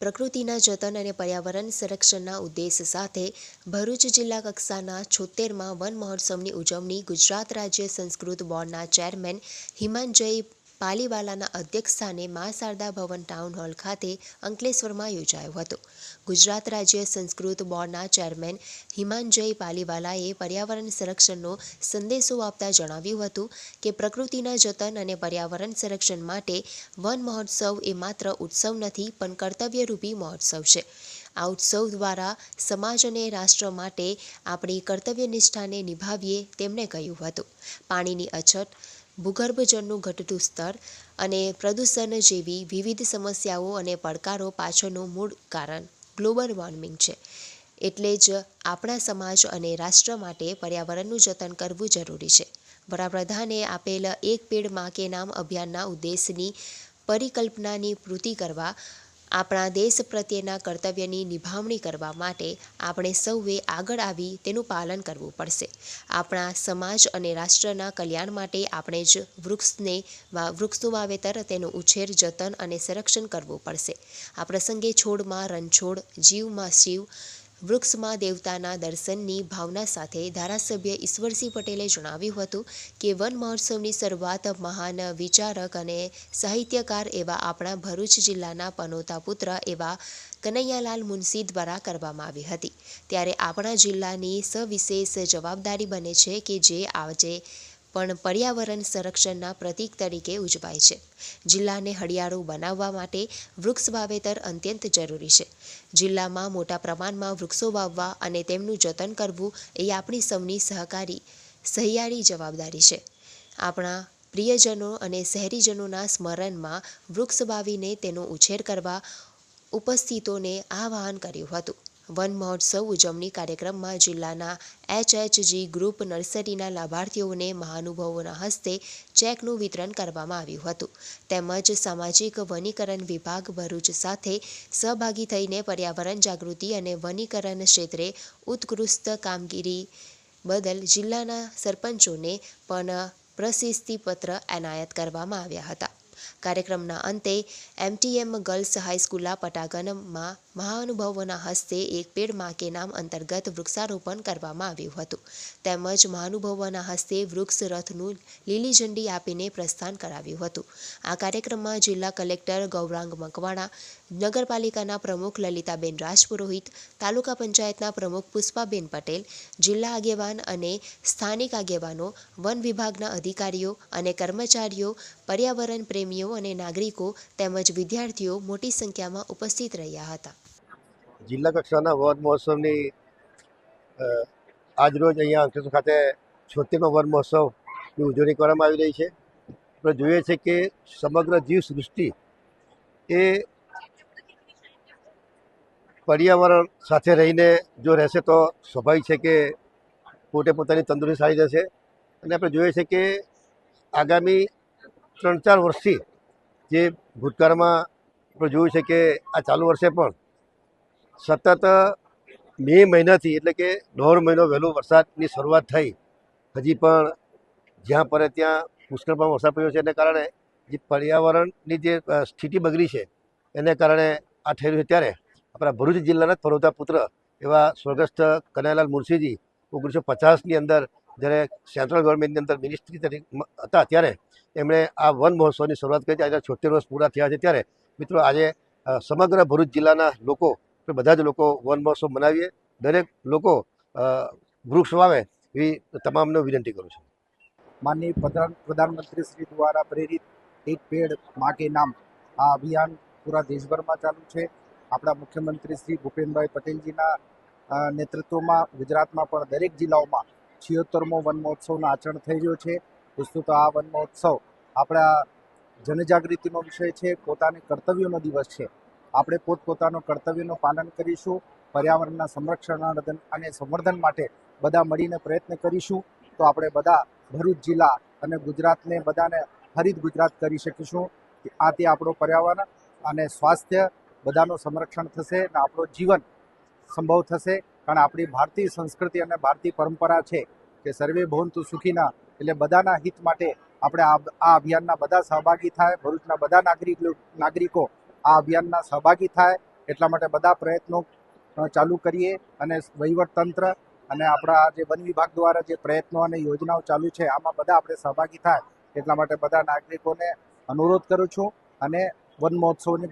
પ્રકૃતિના જતન અને પર્યાવરણ સંરક્ષણના ઉદ્દેશ સાથે ભરૂચ જિલ્લા કક્ષાના છોતેરમાં વન મહોત્સવની ઉજવણી ગુજરાત રાજ્ય સંસ્કૃત બોર્ડના ચેરમેન હિમાંજય પાલીવાલાના અધ્યક્ષસ્થાને મા શારદા ભવન ટાઉન હોલ ખાતે અંકલેશ્વરમાં યોજાયો હતો. ગુજરાત રાજ્ય સંસ્કૃત બોર્ડના ચેરમેન હિમાંજય પાલીવાલાએ પર્યાવરણ સંરક્ષણનો સંદેશો આપતા જણાવ્યું હતું કે પ્રકૃતિના જતન અને પર્યાવરણ સંરક્ષણ માટે વન મહોત્સવ એ માત્ર ઉત્સવ નથી, પણ કર્તવ્યરૂપી મહોત્સવ છે. આ ઉત્સવ દ્વારા સમાજ અને રાષ્ટ્ર માટે આપણી કર્તવ્યનિષ્ઠાને નિભાવીએ, તેમણે કહ્યું હતું. પાણીની અછત ભૂગર્ભજળનું ઘટતું સ્તર અને પ્રદૂષણ જેવી વિવિધ સમસ્યાઓ અને પડકારો પાછળનું મૂળ કારણ ગ્લોબલ વોર્મિંગ છે. એટલે જ આપણા સમાજ અને રાષ્ટ્ર માટે પર્યાવરણનું જતન કરવું જરૂરી છે. વડાપ્રધાને આપેલ એક પેડમાં કે નામ અભિયાનના ઉદ્દેશની પરિકલ્પનાની પૂર્તિ કરવા આપણા દેશ પ્રત્યેના કર્તવ્યની નિભાવણી કરવા માટે આપણે સૌએ આગળ આવી તેનું પાલન કરવું પડશે. આપણા સમાજ અને રાષ્ટ્રના કલ્યાણ માટે આપણે જ વૃક્ષને વૃક્ષનું વાવેતર, તેનો ઉછેર, જતન અને સંરક્ષણ કરવું પડશે. આ પ્રસંગે છોડમાં રણછોડ, જીવમાં શિવ વૃક્ષમાં દેવતાના દર્શનની ભાવના સાથે ધારાસભ્ય ઈશ્વરસિંહ પટેલે જણાવ્યું હતું કે વન મહોત્સવની શરૂઆત મહાન વિચારક અને સાહિત્યકાર એવા આપણા ભરૂચ જિલ્લાના પનોતા પુત્ર એવા કનૈયાલાલ મુનશી દ્વારા કરવામાં આવી હતી. ત્યારે આપણા જિલ્લાની સવિશેષ જવાબદારી બને છે કે જે આજે પણ પર્યાવરણ સંરક્ષણના પ્રતીક તરીકે ઉજવાય છે. જિલ્લાને હરિયાળું બનાવવા માટે વૃક્ષ વાવેતર અત્યંત જરૂરી છે. જિલ્લામાં મોટા પ્રમાણમાં વૃક્ષો વાવવા અને તેમનું જતન કરવું એ આપણી સૌની સહકારી, સહિયારી જવાબદારી છે. આપણા પ્રિયજનો અને શહેરીજનોના સ્મરણમાં વૃક્ષ વાવીને તેનો ઉછેર કરવા ઉપસ્થિતોને આહવાન કર્યું હતું. વન મહોત્સવ ઉજવણી કાર્યક્રમમાં જિલ્લાના એચએચજી ગ્રુપ નર્સરીના લાભાર્થીઓને મહાનુભાવોના હસ્તે ચેકનું વિતરણ કરવામાં આવ્યું હતું. તેમજ સામાજિક વનીકરણ વિભાગ ભરૂચ સાથે સહભાગી થઈને પર્યાવરણ જાગૃતિ અને વનીકરણ ક્ષેત્રે ઉત્કૃષ્ટ કામગીરી બદલ જિલ્લાના સરપંચોને પણ પ્રશસ્તિપત્ર એનાયત કરવામાં આવ્યા હતા. કાર્યક્રમના અંતે એમટીએમ ગર્લ્સ હાઈસ્કૂલના પટાગનમાં મહાનુભાવોના હસ્તે એક પેડમાં કે નામ અંતર્ગત વૃક્ષારોપણ કરવામાં આવ્યું હતું. તેમજ મહાનુભાવોના હસ્તે વૃક્ષ રથનું લીલી ઝંડી આપીને પ્રસ્થાન કરાવ્યું હતું. આ કાર્યક્રમમાં જિલ્લા કલેક્ટર ગૌરાંગ મકવાણા નગરપાલિકાના પ્રમુખ લલિતાબેન રાજપુરોહિત, તાલુકા પંચાયતના પ્રમુખ પુષ્પાબેન પટેલ, જિલ્લા આગેવાન અને સ્થાનિક આગેવાનો, વન વિભાગના અધિકારીઓ અને કર્મચારીઓ, પર્યાવરણ પ્રેમીઓ અને નાગરિકો તેમજ વિદ્યાર્થીઓ મોટી સંખ્યામાં ઉપસ્થિત રહ્યા હતા. જિલ્લા કક્ષાના વન મહોત્સવની આજરોજ અહીંયા અંકલેશ્વર ખાતે છોતેરમો વન મહોત્સવની ઉજવણી કરવામાં આવી રહી છે. આપણે જોઈએ છે કે સમગ્ર જીવ સૃષ્ટિ એ પર્યાવરણ સાથે રહીને જો રહેશે તો સ્વાભાવિક છે કે પોતે પોતાની તંદુરસ્તી સારી રહેશે અને આપણે જોઈએ છે કે આગામી ત્રણ ચાર વર્ષથી જે ભૂતકાળમાં આપણે જોયું છે કે આ ચાલુ વર્ષે પણ સતત મે મહિનાથી એટલે કે દોઢ મહિનો વહેલો વરસાદની શરૂઆત થઈ. હજી પણ જ્યાં પડે ત્યાં પુષ્કળ પણ વરસાદ પડ્યો છે. એને કારણે જે પર્યાવરણની જે સ્થિતિ બગડી છે, એને કારણે આ થયેલું છે ત્યારે આપણા ભરૂચ જિલ્લાના જ પુત્ર એવા સ્વર્ગસ્થ કનૈયાલાલ મુનશીજી ઓગણીસો પચાસની અંદર જ્યારે સેન્ટ્રલ ગવર્મેન્ટની અંદર મિનિસ્ટ્રી તરીકે હતા ત્યારે એમણે આ વન મહોત્સવની શરૂઆત કરી આજે છોતેર વર્ષ પૂરા થયા છે ત્યારે. મિત્રો, આજે સમગ્ર ભરૂચ જિલ્લાના લોકો બધા જ લોકો વન મહોત્સવ મનાવીએ. દરેક લોકો વૃક્ષ વાવે એવી તમામને વિનંતી કરું છું. માનનીય પ્રધાન, પ્રધાનમંત્રી શ્રી દ્વારા પ્રેરિત એક પેડમાં નામ આ અભિયાન પૂરા દેશભરમાં ચાલુ છે. આપણા મુખ્યમંત્રી શ્રી ભૂપેન્દ્રભાઈ પટેલજીના નેતૃત્વમાં ગુજરાતમાં પણ દરેક જિલ્લાઓમાં છિયોતરમો વન મહોત્સવનું આચરણ થઈ રહ્યો છે. દોસ્તો તો આ વન મહોત્સવ આપણા જનજાગૃતિનો વિષય છે, પોતાને કર્તવ્યનો દિવસ છે. આપણે પોતપોતાનો કર્તવ્યનું પાલન કરીશું, પર્યાવરણના સંરક્ષણ અને સંવર્ધન માટે બધા મળીને પ્રયત્ન કરીશું. તો આપણે બધા ભરૂચ જિલ્લા અને ગુજરાતને બધાને હરિત ગુજરાત કરી શકીશું. આથી આપણો પર્યાવરણ અને સ્વાસ્થ્ય બધાનું સંરક્ષણ થશે અને આપણું જીવન સંભવ થશે. કારણ આપણી ભારતીય સંસ્કૃતિ અને ભારતીય પરંપરા છે કે સર્વે ભવંતુ સુખીના એટલે બધાના હિત માટે આપણે આ અભિયાનના બધા સહભાગી થાય. ભરૂચના બધા નાગરિક નાગરિકો આ અભિયાનના સહભાગી થાય. એટલા માટે બધા પ્રયત્નો ચાલુ કરીએ અને વહીવટતંત્ર અને આપણા જે વન વિભાગ દ્વારા જે પ્રયત્નો અને યોજનાઓ ચાલુ છે, આમાં બધા આપણે સહભાગી થાય. એટલા માટે બધા નાગરિકોને અનુરોધ કરું છું અને વન મહોત્સવની